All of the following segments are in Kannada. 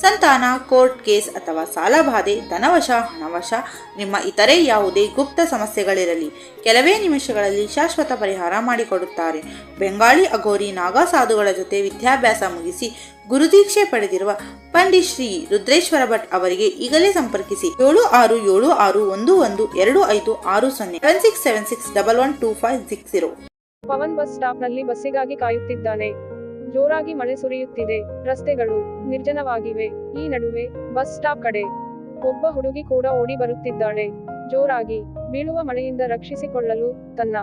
ಸಂತಾನ, ಕೋರ್ಟ್ ಕೇಸ್ ಅಥವಾ ಸಾಲಬಾಧೆ ಧನವಶ, ಹಣವಶ, ನಿಮ್ಮ ಇತರೆ ಯಾವುದೇ ಗುಪ್ತ ಸಮಸ್ಯೆಗಳಿರಲಿ, ಕೆಲವೇ ನಿಮಿಷಗಳಲ್ಲಿ ಶಾಶ್ವತ ಪರಿಹಾರ ಮಾಡಿಕೊಡುತ್ತಾರೆ. ಬೆಂಗಾಳಿ ಅಘೋರಿ ನಾಗಾ ಸಾಧುಗಳ ಜೊತೆ ವಿದ್ಯಾಭ್ಯಾಸ ಮುಗಿಸಿ ಗುರುದೀಕ್ಷೆ ಪಡೆದಿರುವ ಪಂಡಿತ್ ಶ್ರೀ ರುದ್ರೇಶ್ವರ ಭಟ್ ಅವರಿಗೆ ಈಗಲೇ ಸಂಪರ್ಕಿಸಿ ಏಳು ಆರು ಏಳು ಆರು ಒಂದು ಒಂದು ಎರಡು ಐದು ಆರು ಸೊನ್ನೆ seven six seven six double one two five six zero Pavan bus ಸ್ಟಾಪ್ನಲ್ಲಿ ಬಸ್ಸಿಗಾಗಿ ಕಾಯುತ್ತಿದ್ದಾನೆ. ಜೋರಾಗಿ ಮಳೆ ಸುರಿಯುತ್ತಿದೆ. ರಸ್ತೆಗಳು ನಿರ್ಜನವಾಗಿವೆ. ಈ ನಡುವೆ ಬಸ್ ಸ್ಟಾಪ್ ಕಡೆ ಒಬ್ಬ ಹುಡುಗಿ ಕೂಡ ಓಡಿ ಬರುತ್ತಿದ್ದಾಳೆ. ಜೋರಾಗಿ ಬೀಳುವ ಮಳೆಯಿಂದ ರಕ್ಷಿಸಿಕೊಳ್ಳಲು ತನ್ನ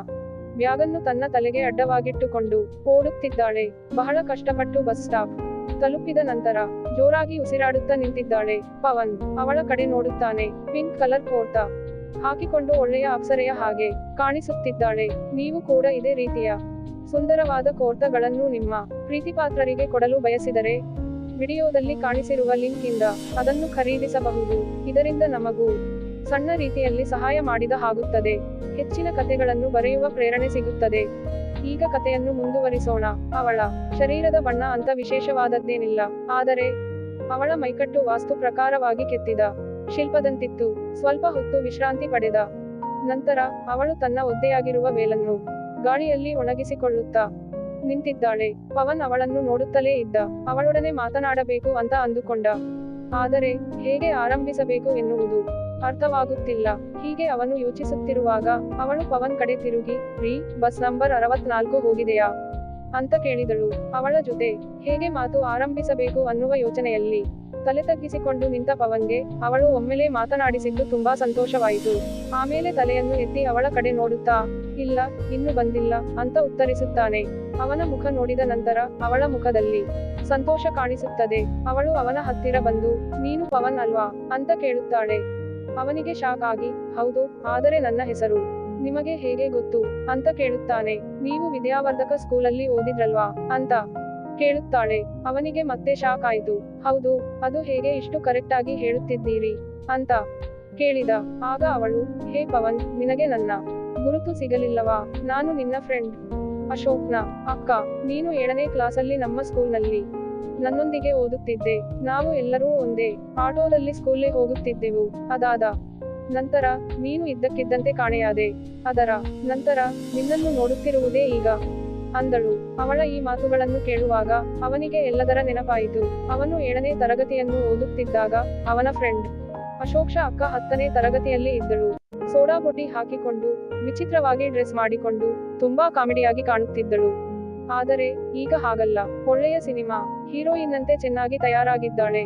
ಬ್ಯಾಗನ್ನು ತನ್ನ ತಲೆಗೆ ಅಡ್ಡವಾಗಿಟ್ಟುಕೊಂಡು ಓಡುತ್ತಿದ್ದಾಳೆ. ಬಹಳ ಕಷ್ಟಪಟ್ಟು ಬಸ್ ಸ್ಟಾಪ್ ತಲುಪಿದ ನಂತರ ಜೋರಾಗಿ ಉಸಿರಾಡುತ್ತಾ ನಿಂತಿದ್ದಾಳೆ. ಪವನ್ ಅವಳ ಕಡೆ ನೋಡುತ್ತಾನೆ. ಪಿಂಕ್ ಕಲರ್ ಕೋರ್ತ ಹಾಕಿಕೊಂಡು ಒಳ್ಳೆಯ ಅಪ್ಸರೆಯ ಹಾಗೆ ಕಾಣಿಸುತ್ತಿದ್ದಾಳೆ. ನೀವು ಕೂಡ ಇದೇ ರೀತಿಯ ಸುಂದರವಾದ ಕೋರ್ತಗಳನ್ನು ನಿಮ್ಮ ಪ್ರೀತಿಪಾತ್ರರಿಗೆ ಕೊಡಲು ಬಯಸಿದರೆ, ವಿಡಿಯೋದಲ್ಲಿ ಕಾಣಿಸಿರುವ ಲಿಂಕ್ ಇಂದ ಅದನ್ನು ಖರೀದಿಸಬಹುದು. ಇದರಿಂದ ನಮಗೂ ಸಣ್ಣ ರೀತಿಯಲ್ಲಿ ಸಹಾಯ ಮಾಡಿದ ಹಾಗುತ್ತದೆ. ಹೆಚ್ಚಿನ ಕಥೆಗಳನ್ನು ಬರೆಯುವ ಪ್ರೇರಣೆ ಸಿಗುತ್ತದೆ. ಈಗ ಕಥೆಯನ್ನು ಮುಂದುವರಿಸೋಣ. ಅವಳ ಶರೀರದ ಬಣ್ಣ ಅಂತ ವಿಶೇಷವಾದದ್ದೇನಿಲ್ಲ. ಆದರೆ, ಅವಳ ಮೈಕಟ್ಟು ವಾಸ್ತು ಪ್ರಕಾರವಾಗಿ ಕೆತ್ತಿದ. ಶಿಲ್ಪದಂತಿತ್ತು. ಸ್ವಲ್ಪ ಹೊತ್ತು ವಿಶ್ರಾಂತಿ ಪಡೆದ. ನಂತರ ಅವಳು ತನ್ನ ಒದ್ದೆಯಾಗಿರುವ ವೇಲನ್ನು ಗಾಳಿಯಲ್ಲಿ ಒಣಗಿಸಿಕೊಳ್ಳುತ್ತಾ ನಿಂತಿದ್ದಾಳೆ. ಪವನ್ ಅವಳನ್ನು ನೋಡುತ್ತಲೇ ಇದ್ದ. ಅವಳೊಡನೆ ಮಾತನಾಡಬೇಕು ಅಂತ ಅಂದುಕೊಂಡ. ಆದರೆ ಹೇಗೆ ಆರಂಭಿಸಬೇಕು ಎನ್ನುವುದು ಅರ್ಥವಾಗುತ್ತಿಲ್ಲ. ಹೀಗೆ ಅವನು ಯೋಚಿಸುತ್ತಿರುವಾಗ ಅವಳು ಪವನ್ ಕಡೆ ತಿರುಗಿ, ರೀ, ಬಸ್ ನಂಬರ್ ಅರವತ್ನಾಲ್ಕು ಹೋಗಿದೆಯಾ? ಅಂತ ಕೇಳಿದಳು. ಅವಳ ಜೊತೆ ಹೇಗೆ ಮಾತು ಆರಂಭಿಸಬೇಕು ಅನ್ನುವ ಯೋಚನೆಯಲ್ಲಿ ತಲೆ ತಗ್ಗಿಸಿಕೊಂಡು ನಿಂತ ಪವನ್ಗೆ ಅವಳು ಒಮ್ಮೆಲೆ ಮಾತನಾಡಿಸಿದ್ದು ತುಂಬಾ ಸಂತೋಷವಾಯಿತು. ಆಮೇಲೆ ತಲೆಯನ್ನು ಎತ್ತಿ ಅವಳ ಕಡೆ ನೋಡುತ್ತಾ, ಇಲ್ಲ, ಇನ್ನು ಬಂದಿಲ್ಲ ಅಂತ ಉತ್ತರಿಸುತ್ತಾನೆ. ಅವನ ಮುಖ ನೋಡಿದ ನಂತರ ಅವಳ ಮುಖದಲ್ಲಿ ಸಂತೋಷ ಕಾಣಿಸುತ್ತದೆ. ಅವಳು ಅವನ ಹತ್ತಿರ ಬಂದು, ನೀನು ಪವನ್ ಅಲ್ವಾ? ಅಂತ ಕೇಳುತ್ತಾಳೆ. ಅವನಿಗೆ ಶಾಕ್ ಆಗಿ, ಹೌದು, ಆದರೆ ನನ್ನ ಹೆಸರು. ನಿಮಗೆ ಹೇಗೆ ಗೊತ್ತು? ಅಂತ ಕೇಳುತ್ತಾನೆ. ನೀವು ವಿದ್ಯಾವರ್ಧಕ ಸ್ಕೂಲಲ್ಲಿ ಓದಿದ್ರಲ್ವಾ? ಅಂತ ಕೇಳುತ್ತಾಳೆ. ಅವನಿಗೆ ಮತ್ತೆ ಶಾಕ್ ಆಯ್ತು. ಹೌದು, ಅದು ಹೇಗೆ ಇಷ್ಟು ಕರೆಕ್ಟ್ ಆಗಿ ಹೇಳುತ್ತಿದ್ದೀರಿ? ಅಂತ ಕೇಳಿದ. ಆಗ ಅವಳು, ಹೇ ಪವನ್, ನಿನಗೆ ನನ್ನ ಗುರುತು ಸಿಗಲಿಲ್ಲವಾ? ನಾನು ನಿನ್ನ ಫ್ರೆಂಡ್ ಅಶೋಕ್ನ ಅಕ್ಕ. ನೀನು ಏಳನೇ ಕ್ಲಾಸಲ್ಲಿ ನಮ್ಮ ಸ್ಕೂಲ್ನಲ್ಲಿ ನನ್ನೊಂದಿಗೆ ಓದುತ್ತಿದ್ದೆ. ನಾವು ಎಲ್ಲರೂ ಒಂದೇ ಆಟೋದಲ್ಲಿ ಸ್ಕೂಲ್ಗೆ ಹೋಗುತ್ತಿದ್ದೆವು. ಅದಾದ ನಂತರ, ನೀನು ಇದ್ದಕ್ಕಿದ್ದಂತೆ ಕಾಣೆಯಾದೆ. ಅದರ ನಂತರ, ನಿನ್ನನ್ನು ನೋಡುತ್ತಿರುವುದೇ ಈಗ ಅಂದಳು. ಅವಳ ಈ ಮಾತುಗಳನ್ನು ಕೇಳುವಾಗ ಅವನಿಗೆ ಎಲ್ಲದರ ನೆನಪಾಯಿತು. ಅವನು ಏಳನೇ ತರಗತಿಯನ್ನು ಓದುತ್ತಿದ್ದಾಗ ಅವನ ಫ್ರೆಂಡ್ ಅಶೋಕ್ಷ ಅಕ್ಕ ಹತ್ತನೇ ತರಗತಿಯಲ್ಲಿ ಇದ್ದಳು. ಸೋಡಾ ಬುಟ್ಟಿ ಹಾಕಿಕೊಂಡು ವಿಚಿತ್ರವಾಗಿ ಡ್ರೆಸ್ ಮಾಡಿಕೊಂಡು ತುಂಬಾ ಕಾಮಿಡಿಯಾಗಿ ಕಾಣುತ್ತಿದ್ದಳು. ಆದರೆ ಈಗ ಹಾಗಲ್ಲ. ಒಳ್ಳೆಯ ಸಿನಿಮಾ, ಹೀರೋಯಿನ್ನಂತೆ ಚೆನ್ನಾಗಿ ತಯಾರಾಗಿದ್ದಾಳೆ.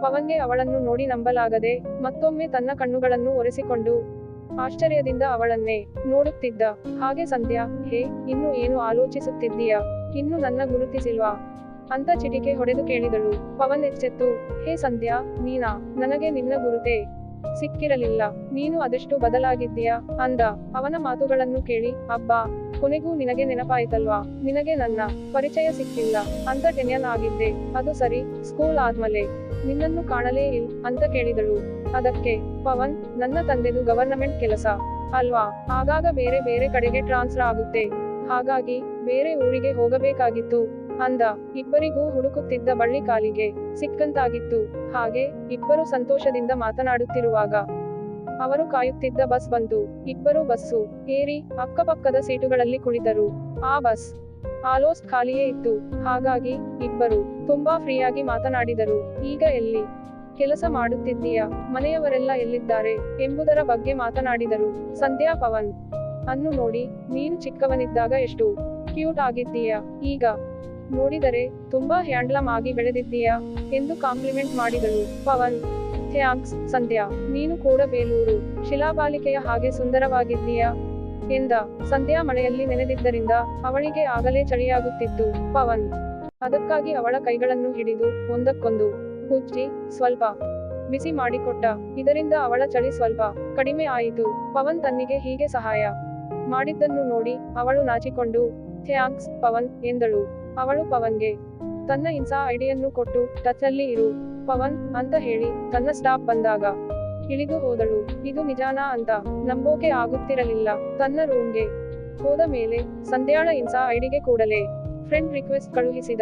ಪವನ್ಗೆ ಅವಳನ್ನು ನೋಡಿ ನಂಬಲಾಗದೆ ಮತ್ತೊಮ್ಮೆ ತನ್ನ ಕಣ್ಣುಗಳನ್ನು ಒರೆಸಿಕೊಂಡು ಆಶ್ಚರ್ಯದಿಂದ ಅವಳನ್ನೇ ನೋಡುತ್ತಿದ್ದ. ಹಾಗೆ ಸಂಧ್ಯಾ, ಹೇ, ಇನ್ನು ಏನು ಆಲೋಚಿಸುತ್ತಿದ್ದೀಯ? ಇನ್ನು ನನ್ನ ಗುರುತಿಸಿಲ್ವಾ ಅಂತ ಚಿಟಿಕೆ ಹೊಡೆದು ಕೇಳಿದಳು. ಪವನ್ ಎಚ್ಚೆತ್ತು. ಹೇ ಸಂಧ್ಯಾ, ನೀನಾ, ನನಗೆ ನಿನ್ನ ಗುರುತೇ ಸಿಕ್ಕಿರಲಿಲ್ಲ. ನೀನು ಅದೆಷ್ಟು ಬದಲಾಗಿದ್ದೀಯಾ? ಅಂದ. ಅವನ ಮಾತುಗಳನ್ನು ಕೇಳಿ, ಅಬ್ಬಾ, ಕೊನೆಗೂ ನಿನಗೆ ನೆನಪಾಯ್ತಲ್ವಾ? ನಿನಗೆ ನನ್ನ ಪರಿಚಯ ಸಿಕ್ಕಿಲ್ಲ ಅಂತ ಟೆನ್ಯನ್ ಆಗಿದ್ದೆ. ಅದು ಸರಿ, ಸ್ಕೂಲ್ ಆದ್ಮೇಲೆ ನಿನ್ನನ್ನು ಕಾಣಲೇ ಇಲ್ ಅಂತ ಕೇಳಿದಳು. ಅದಕ್ಕೆ ಪವನ್, ನನ್ನ ತಂದೆದು ಗವರ್ನಮೆಂಟ್ ಕೆಲಸ. ಅಲ್ವಾ? ಆಗಾಗ ಬೇರೆ ಬೇರೆ ಕಡೆಗೆ ಟ್ರಾನ್ಸ್ಫರ್ ಆಗುತ್ತೆ. ಹಾಗಾಗಿ ಬೇರೆ ಊರಿಗೆ ಹೋಗಬೇಕಾಗಿತ್ತು. ಅಂದ, ಇಬ್ಬರಿಗೂ ಹುಡುಕುತ್ತಿದ್ದ ಬಳ್ಳಿ ಕಾಲಿಗೆ ಸಿಕ್ಕಂತಾಗಿತ್ತು. ಹಾಗೆ ಇಬ್ಬರು ಸಂತೋಷದಿಂದ ಮಾತನಾಡುತ್ತಿರುವಾಗ ಅವರು ಕಾಯುತ್ತಿದ್ದ ಬಸ್ ಬಂತು ಇಬ್ಬರು ಬಸ್ಸು ಏರಿ ಅಕ್ಕಪಕ್ಕದ ಸೀಟುಗಳಲ್ಲಿ ಕುಳಿತರು. ಆ ಬಸ್ ಆಲೋಸ್ಟ್ ಖಾಲಿಯೇ ಇತ್ತು. ಹಾಗಾಗಿ ಇಬ್ಬರು ತುಂಬಾ ಫ್ರೀಯಾಗಿ ಮಾತನಾಡಿದರು. ಈಗ ಎಲ್ಲಿ? ಕೆಲಸ ಮಾಡುತ್ತಿದ್ದೀಯಾ? ಮನೆಯವರೆಲ್ಲ ಎಲ್ಲಿದ್ದಾರೆ? ಎಂಬುದರ ಬಗ್ಗೆ ಮಾತನಾಡಿದರು. ಸಂಧ್ಯಾ ಪವನ್, ಅನ್ನು ನೋಡಿ, ನೀನು ಚಿಕ್ಕವನಿದ್ದಾಗ ಎಷ್ಟು ಕ್ಯೂಟ್ ಆಗಿದ್ದೀಯಾ? ಈಗ ನೋಡಿದರೆ ತುಂಬಾ ಹ್ಯಾಂಡ್ಲಮ್ ಆಗಿ ಬೆಳೆದಿದ್ದೀಯಾ? ಎಂದು ಕಾಂಪ್ಲಿಮೆಂಟ್ ಮಾಡಿದಳು ಪವನ್, ಥ್ಯಾಂಕ್ಸ್ ಸಂಧ್ಯಾ, ನೀನು ಕೂಡ ಬೇಲೂರು ಶಿಲಾಬಾಲಿಕೆಯ ಹಾಗೆ ಸುಂದರವಾಗಿದ್ದೀಯಾ? ಎಂದ. ಸಂಧ್ಯಾ ಮಳೆಯಲ್ಲಿ ನೆನೆದಿದ್ದರಿಂದ ಅವಳಿಗೆ ಆಗಲೇ ಚಳಿಯಾಗುತ್ತಿತ್ತು. ಪವನ್, ಅದಕ್ಕಾಗಿ ಅವಳ ಕೈಗಳನ್ನು ಹಿಡಿದು ಒಂದಕ್ಕೊಂದು ಉಜ್ಜಿ ಸ್ವಲ್ಪ ಬಿಸಿ ಮಾಡಿಕೊಟ್ಟ. ಇದರಿಂದ ಅವಳ ಚಳಿ ಸ್ವಲ್ಪ ಕಡಿಮೆ ಆಯಿತು. ಪವನ್ ತನ್ನಿಗೆ ಹೀಗೆ ಸಹಾಯ ಮಾಡಿದ್ದನ್ನು ನೋಡಿ ಅವಳು ನಾಚಿಕೊಂಡು, ಥ್ಯಾಂಕ್ಸ್ ಪವನ್ ಎಂದಳು. ಅವಳು ಪವನ್ಗೆ, ತನ್ನ ಇನ್ಸಾ ಐಡಿಯನ್ನು ಕೊಟ್ಟು ಟಚ್ನಲ್ಲಿ ಇರು ಪವನ್ ಅಂತ ಹೇಳಿ ತನ್ನ ಸ್ಟಾಪ್ ಬಂದಾಗ ಇಳಿದು ಹೋದಳು. ಇದು ನಿಜಾನಾ ಅಂತ ನಂಬೋಕೆ ಆಗುತ್ತಿರಲಿಲ್ಲ. ತನ್ನ ರೂಮ್ಗೆ ಹೋದ ಮೇಲೆ ಸಂಧ್ಯಾಳ ಇನ್ಸಾ ಐಡಿಗೆ ಕೂಡಲೇ ಫ್ರೆಂಡ್ ರಿಕ್ವೆಸ್ಟ್ ಕಳುಹಿಸಿದ.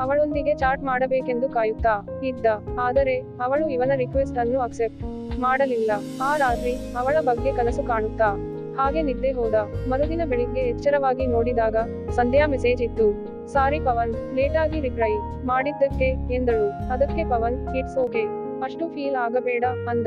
ಅವಳೊಂದಿಗೆ ಚಾಟ್ ಮಾಡಬೇಕೆಂದು ಕಾಯುತ್ತಾ ಇದ್ದ. ಆದರೆ ಅವಳು ಇವನ ರಿಕ್ವೆಸ್ಟ್ ಅನ್ನು ಅಕ್ಸೆಪ್ಟ್ ಮಾಡಲಿಲ್ಲ. ಆ ರಾತ್ರಿ ಅವಳ ಬಗ್ಗೆ ಕನಸು ಕಾಣುತ್ತಾ ಹಾಗೆ ನಿದ್ದೆ ಹೋದ. ಮರುದಿನ ಬೆಳಿಗ್ಗೆ ಎಚ್ಚರವಾಗಿ ನೋಡಿದಾಗ ಸಂಧ್ಯಾ ಮೆಸೇಜ್ ಇತ್ತು. ಸಾರಿ ಪವನ್, ಲೇಟಾಗಿ ರಿಪ್ಲೈ ಮಾಡಿದ್ದಕ್ಕೆ, ಎಂದಳು. ಅದಕ್ಕೆ ಪವನ್ ಇಟ್ಸ್ ಓಕೆ ಅಷ್ಟು ಫೀಲ್ ಆಗಬೇಡ, ಅಂದ.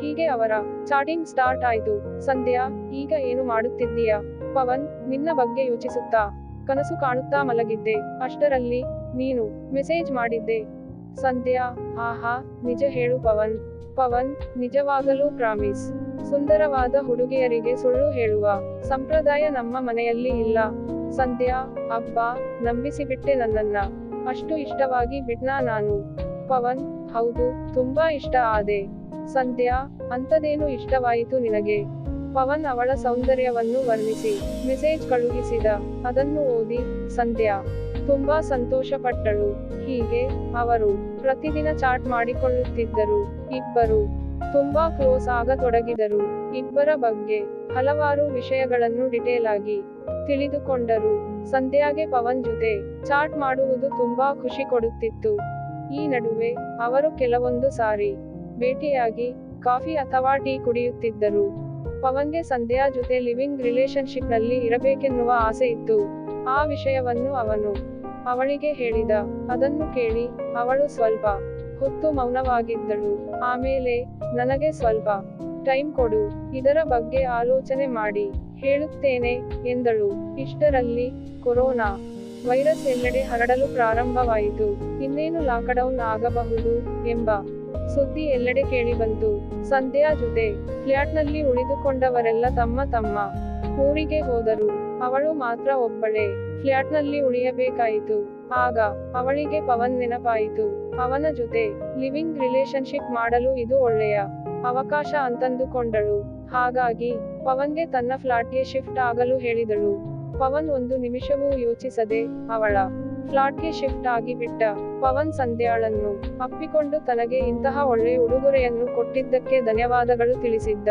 ಹೀಗೆ ಅವರ ಚಾಟಿಂಗ್ ಸ್ಟಾರ್ಟ್ ಆಯ್ತು. ಸಂಧ್ಯಾ, ಈಗ ಏನು ಮಾಡುತ್ತಿದ್ದೀಯಾ? ಪವನ್, ನಿನ್ನ ಬಗ್ಗೆ ಯೋಚಿಸುತ್ತಾ. ಕನಸು ಕಾಣುತ್ತಾ ಮಲಗಿದ್ದೆ. ಅಷ್ಟರಲ್ಲಿ ನೀನು ಮೆಸೇಜ್ ಮಾಡಿದ್ದೆ. ಸಂಧ್ಯಾ, ಆಹಾ, ನಿಜ ಹೇಳು ಪವನ್. ಪವನ್, ನಿಜವಾಗಲೂ ಪ್ರಾಮಿಸ್ ಸುಂದರವಾದ ಹುಡುಗಿಯರಿಗೆ ಸುಳ್ಳು ಹೇಳುವ ಸಂಪ್ರದಾಯ ನಮ್ಮ ಮನೆಯಲ್ಲಿ ಇಲ್ಲ. ಸಂಧ್ಯಾ, ಅಬ್ಬ, ನಂಬಿಸಿಬಿಟ್ಟೆ ನನ್ನನ್ನ. ಅಷ್ಟು ಇಷ್ಟವಾಗಿ ಬಿಟ್ನಾ ನಾನು. ಪವನ್, ಹೌದು, ತುಂಬಾ ಇಷ್ಟ ಆದೆ. ಸಂಧ್ಯಾ ಅಂತದೇನು ಇಷ್ಟವಾಯಿತು ನಿನಗೆ? ಪವನ್ ಅವಳ ಸೌಂದರ್ಯವನ್ನು ವರ್ಣಿಸಿ ಮೆಸೇಜ್ ಕಳುಹಿಸಿದ. ಅದನ್ನು ಓದಿ, ಸಂಧ್ಯಾ ತುಂಬಾ ಸಂತೋಷಪಟ್ಟಳು. ಹೀಗೆ ಅವರು ಪ್ರತಿದಿನ ಚಾಟ್ ಮಾಡಿಕೊಳ್ಳುತ್ತಿದ್ದರು. ಇಬ್ಬರು ತುಂಬಾ ಕ್ಲೋಸ್ ಆಗತೊಡಗಿದರು. ಇಬ್ಬರ ಬಗ್ಗೆ ಹಲವಾರು ವಿಷಯಗಳನ್ನು ಡಿಟೇಲ್ ಆಗಿ ತಿಳಿದುಕೊಂಡರು. ಸಂಧ್ಯಾಗೆ ಪವನ್ ಜೊತೆ ಚಾಟ್ ಮಾಡುವುದು ತುಂಬಾ ಖುಷಿ ಕೊಡುತ್ತಿತ್ತು. ಈ ನಡುವೆ ಅವರು ಕೆಲವೊಂದು ಸಾರಿ ಭೇಟಿಯಾಗಿ ಕಾಫಿ ಅಥವಾ ಟೀ ಕುಡಿಯುತ್ತಿದ್ದರು. ಪವನ್ಗೆ ಸಂಧ್ಯಾ ಜೊತೆ ಲಿವಿಂಗ್ ರಿಲೇಶನ್ಶಿಪ್ನಲ್ಲಿ ಇರಬೇಕೆನ್ನುವ ಆಸೆ ಇತ್ತು. ಆ ವಿಷಯವನ್ನು ಅವನು ಅವಳಿಗೆ ಹೇಳಿದ, ಅದನ್ನು ಕೇಳಿ, ಅವಳು ಸ್ವಲ್ಪ ಹೊತ್ತು ಮೌನವಾಗಿದ್ದಳು. ಆಮೇಲೆ ನನಗೆ ಸ್ವಲ್ಪ ಟೈಮ್ ಕೊಡು, ಇದರ ಬಗ್ಗೆ ಆಲೋಚನೆ ಮಾಡಿ, ಹೇಳುತ್ತೇನೆ, ಎಂದಳು. ಇಷ್ಟರಲ್ಲಿ ಕೊರೋನಾ ವೈರಸ್ ಎಲ್ಲೆಡೆ ಹರಡಲು ಪ್ರಾರಂಭವಾಯಿತು. ಇನ್ನೇನು ಲಾಕ್ಡೌನ್ ಆಗಬಹುದು ಎಂಬ ಸುದ್ದಿ ಎಲ್ಲೆಡೆ ಕೇಳಿಬಂತು. ಸಂಧ್ಯಾ ಜೊತೆ ಫ್ಲ್ಯಾಟ್ನಲ್ಲಿ ಉಳಿದುಕೊಂಡವರೆಲ್ಲ ತಮ್ಮ ತಮ್ಮ ಊರಿಗೆ ಹೋದರು. ಅವಳು ಮಾತ್ರ ಒಬ್ಬಳೇ. ಫ್ಲ್ಯಾಟ್ನಲ್ಲಿ ಉಳಿಯಬೇಕಾಯಿತು. ಆಗ ಅವಳಿಗೆ ಪವನ್ ನೆನಪಾಯಿತು. ಅವನ ಜೊತೆ ಲಿವಿಂಗ್ ರಿಲೇಶನ್ಶಿಪ್ ಮಾಡಲು ಇದು ಒಳ್ಳೆಯ ಅವಕಾಶ ಅಂತಂದುಕೊಂಡಳು. ಹಾಗಾಗಿ ಪವನ್ಗೆ ತನ್ನ ಫ್ಲಾಟ್ಗೆ ಶಿಫ್ಟ್ ಆಗಲು ಹೇಳಿದಳು. ಪವನ್ ಒಂದು ನಿಮಿಷವೂ ಯೋಚಿಸದೆ ಅವಳ ಫ್ಲಾಟ್ಗೆ ಶಿಫ್ಟ್ ಆಗಿಬಿಟ್ಟ ಪವನ್ ಸಂಧ್ಯಾಳನ್ನು ಅಪ್ಪಿಕೊಂಡು ತನಗೆ ಇಂತಹ ಒಳ್ಳೆ ಉಡುಗೊರೆಯನ್ನು ಕೊಟ್ಟಿದ್ದಕ್ಕೆ ಧನ್ಯವಾದಗಳು ತಿಳಿಸಿದ್ದ.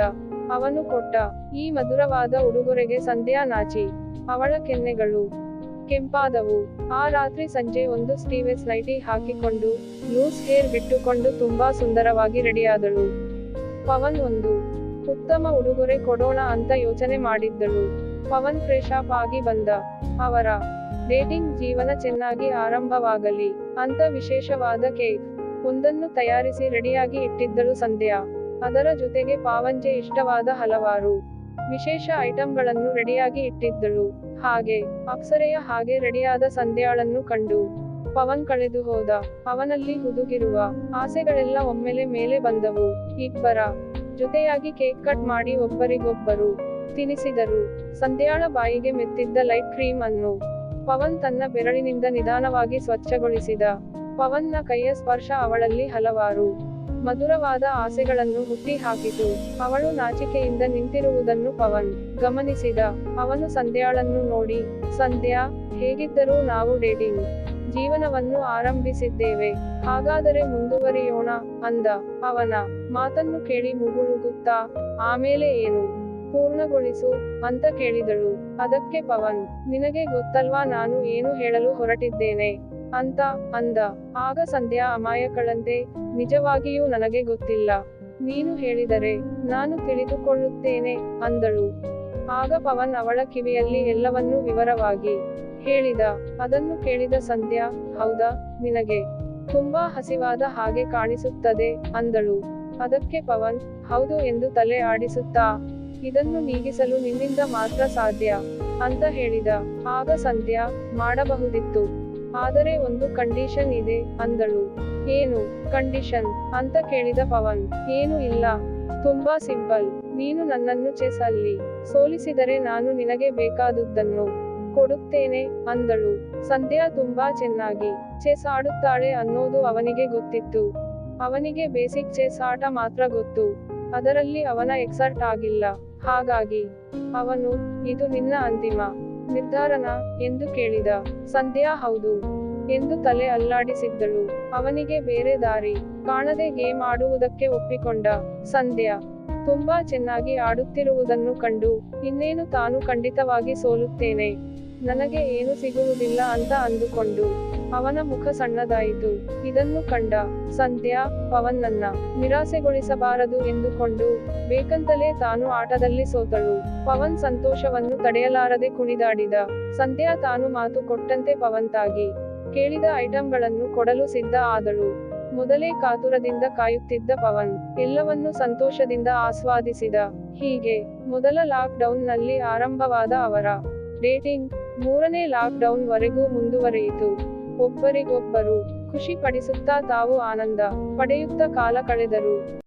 ಅವನು ಕೊಟ್ಟ ಈ ಮಧುರವಾದ ಉಡುಗೊರೆಗೆ ಸಂಧ್ಯಾ ನಾಚಿ ಅವಳ ಕೆನ್ನೆಗಳು ಕೆಂಪಾದವು. ಆ ರಾತ್ರಿ ಸಂಜೆ ಒಂದು ಸ್ಟೀವೆಸ್ ಲೈಟಿ ಹಾಕಿಕೊಂಡು, ಲೂಸ್ ಹೇರ್ ಬಿಟ್ಟುಕೊಂಡು ತುಂಬಾ ಸುಂದರವಾಗಿ ರೆಡಿಯಾದಳು. ಪವನ್ ಒಂದು, ಉತ್ತಮ ಉಡುಗೊರೆ ಕೊಡೋಣ ಅಂತ ಯೋಚನೆ ಮಾಡಿದ್ದಳು. ಪವನ್ ಫ್ರೆಶ್ ಅಪ್ ಆಗಿ ಬಂದ. ಅವರ, ಡೇಟಿಂಗ್ ಜೀವನ ಚೆನ್ನಾಗಿ ಆರಂಭವಾಗಲಿ ಅಂತ ವಿಶೇಷವಾದ ಕೇಕ್, ಒಂದನ್ನು ತಯಾರಿಸಿ ರೆಡಿಯಾಗಿ ಇಟ್ಟಿದ್ದಳು ಸಂಧ್ಯಾ. ಅದರ ಜೊತೆಗೆ ಪಾವಂಜೆ ಇಷ್ಟವಾದ ಹಲವಾರು ವಿಶೇಷ ಐಟಂಗಳನ್ನು ರೆಡಿಯಾಗಿ ಇಟ್ಟಿದ್ದಳು. ಹಾಗೆ, ಅಪ್ಸರೆಯ ಹಾಗೆ ರೆಡಿಯಾದ ಸಂಧ್ಯಾಳನ್ನು ಕಂಡು ಪವನ್ ಕಳೆದು ಹೋದ. ಅವನಲ್ಲಿ ಹುದುಗಿರುವ ಆಸೆಗಳೆಲ್ಲ ಒಮ್ಮೆಲೆ ಮೇಲೆ ಬಂದವು. ಇಬ್ಬರ ಜೊತೆಯಾಗಿ ಕೇಕ್ ಕಟ್ ಮಾಡಿ ಒಬ್ಬರಿಗೊಬ್ಬರು ತಿನಿಸಿದರು. ಸಂಧ್ಯಾಳ ಬಾಯಿಗೆ ಮೆತ್ತಿದ್ದ ಲೈಟ್ ಕ್ರೀಮ್ ಅನ್ನು ಪವನ್ ತನ್ನ ಬೆರಳಿನಿಂದ ನಿಧಾನವಾಗಿ ಸ್ವಚ್ಛಗೊಳಿಸಿದ. ಪವನ್ನ ಕೈಯ ಸ್ಪರ್ಶ ಅವಳಲ್ಲಿ ಹಲವಾರು ಮಧುರವಾದ ಆಸೆಗಳನ್ನು ಹುಟ್ಟಿ ಹಾಕಿತು ಅವಳು ನಾಚಿಕೆಯಿಂದ ನಿಂತಿರುವುದನ್ನು ಪವನ್ ಗಮನಿಸಿದ. ಅವನು ಸಂಧ್ಯಾಳನ್ನು ನೋಡಿ, ಸಂಧ್ಯಾ, ಹೇಗಿದ್ದರೂ ನಾವು ಡೇಟಿಂಗ್ ಜೀವನವನ್ನು ಆರಂಭಿಸಿದ್ದೇವೆ. ಹಾಗಾದರೆ ಮುಂದುವರಿಯೋಣ ಅಂದ ಅವನ ಮಾತನ್ನು ಕೇಳಿ ಮುಗುಳುಗುತ್ತಾ, ಆಮೇಲೆ ಏನು? ಪೂರ್ಣಗೊಳಿಸು ಅಂತ ಕೇಳಿದಳು. ಅದಕ್ಕೆ ಪವನ್, ನಿನಗೆ ಗೊತ್ತಲ್ವಾ, ನಾನು ಏನು ಹೇಳಲು ಹೊರಟಿದ್ದೇನೆ? ಅಂತ ಅಂದ. ಆಗ ಸಂಧ್ಯಾ ಅಮಾಯಕಳಂತೆ, ನಿಜವಾಗಿಯೂ ನನಗೆ ಗೊತ್ತಿಲ್ಲ. ನೀನು ಹೇಳಿದರೆ ನಾನು ತಿಳಿದುಕೊಳ್ಳುತ್ತೇನೆ ಅಂದಳು. ಆಗ ಪವನ್ ಅವಳ ಕಿವಿಯಲ್ಲಿ ಎಲ್ಲವನ್ನೂ ವಿವರವಾಗಿ ಹೇಳಿದ. ಅದನ್ನು ಕೇಳಿದ ಸಂಧ್ಯಾ, ಹೌದಾ, ನಿನಗೆ ತುಂಬಾ ಹಸಿವಾದ ಹಾಗೆ ಕಾಣಿಸುತ್ತದೆ ಅಂದಳು. ಅದಕ್ಕೆ ಪವನ್, ಹೌದು ಎಂದು ತಲೆ ಆಡಿಸುತ್ತಾ, ಇದನ್ನು ನೀಗಿಸಲು ನಿನ್ನಿಂದ ಮಾತ್ರ ಸಾಧ್ಯ, ಅಂತ ಹೇಳಿದ. ಆಗ ಸಂಧ್ಯಾ, ಮಾಡಬಹುದಿತ್ತು. ಆದರೆ ಒಂದು ಕಂಡೀಷನ್ ಇದೆ, ಅಂದಳು. ಏನು ಕಂಡೀಷನ್ ಅಂತ ಕೇಳಿದ ಪವನ್. ಏನು ಇಲ್ಲ. ತುಂಬಾ ಸಿಂಪಲ್ ನೀನು ನನ್ನನ್ನು ಚೆಸ್ ಅಲ್ಲಿ ಸೋಲಿಸಿದರೆ ನಾನು ನಿನಗೆ ಬೇಕಾದುದನ್ನು ಕೊಡುತ್ತೇನೆ, ಅಂದಳು. ಸಂಧ್ಯಾ ತುಂಬಾ ಚೆನ್ನಾಗಿ ಚೆಸ್ ಆಡುತ್ತಾಳೆ ಅನ್ನೋದು ಅವನಿಗೆ ಗೊತ್ತಿತ್ತು. ಅವನಿಗೆ ಬೇಸಿಕ್ ಚೆಸ್ ಆಟ ಮಾತ್ರ ಗೊತ್ತು. ಅದರಲ್ಲಿ ಅವನ ಎಕ್ಸರ್ಟ್ ಆಗಿಲ್ಲ. ಹಾಗಾಗಿ ಅವನು, ಇದು ನಿನ್ನ ಅಂತಿಮ ನಿರ್ಧಾರನ ಎಂದು ಕೇಳಿದ. ಸಂಧ್ಯಾ ಹೌದು ಎಂದು ತಲೆ ಅಲ್ಲಾಡಿಸಿದ್ದಳು. ಅವನಿಗೆ ಬೇರೆ ದಾರಿ ಕಾಣದೆ ಗೇಮ್ ಆಡುವುದಕ್ಕೆ ಒಪ್ಪಿಕೊಂಡ. ಸಂಧ್ಯಾ ತುಂಬಾ ಚೆನ್ನಾಗಿ ಆಡುತ್ತಿರುವುದನ್ನು ಕಂಡು ಇನ್ನೇನು ತಾನು ಖಂಡಿತವಾಗಿ ಸೋಲುತ್ತೇನೆ. ನನಗೆ ಏನು ಸಿಗುವುದಿಲ್ಲ ಅಂತ ಅಂದುಕೊಂಡು ಅವನ ಮುಖ ಸಣ್ಣದಾಯಿತು. ಇದನ್ನು ಕಂಡ ಸಂಧ್ಯಾ ಪವನ್ನನ್ನ ನಿರಾಸೆಗೊಳಿಸಬಾರದು ಎಂದುಕೊಂಡು ಬೇಕಂತಲೇ ತಾನು ಆಟದಲ್ಲಿ ಸೋತಳು. ಪವನ್ ಸಂತೋಷವನ್ನು ತಡೆಯಲಾರದೆ ಕುಣಿದಾಡಿದ. ಸಂಧ್ಯಾ ತಾನು ಮಾತು ಕೊಟ್ಟಂತೆ ಪವನ್ ತಾಗಿ ಕೇಳಿದ ಐಟಂಗಳನ್ನು ಕೊಡಲು ಸಿದ್ಧ ಆದಳು. ಮೊದಲೇ ಕಾತುರದಿಂದ ಕಾಯುತ್ತಿದ್ದ ಪವನ್ ಎಲ್ಲವನ್ನು ಸಂತೋಷದಿಂದ ಆಸ್ವಾದಿಸಿದ. ಹೀಗೆ ಮೊದಲ ಲಾಕ್ ಡೌನ್ನಲ್ಲಿ ಆರಂಭವಾದ ಅವರ ಡೇಟಿಂಗ್ ಮೂರನೇ ಲಾಕ್ಡೌನ್ ವರೆಗೂ ಮುಂದುವರೆಯಿತು. ಒಬ್ಬರಿಗೊಬ್ಬರು ಖುಷಿ ಪಡಿಸುತ್ತಾ ತಾವು ಆನಂದ ಪಡೆಯುತ್ತಾ ಕಾಲ ಕಳೆದರು.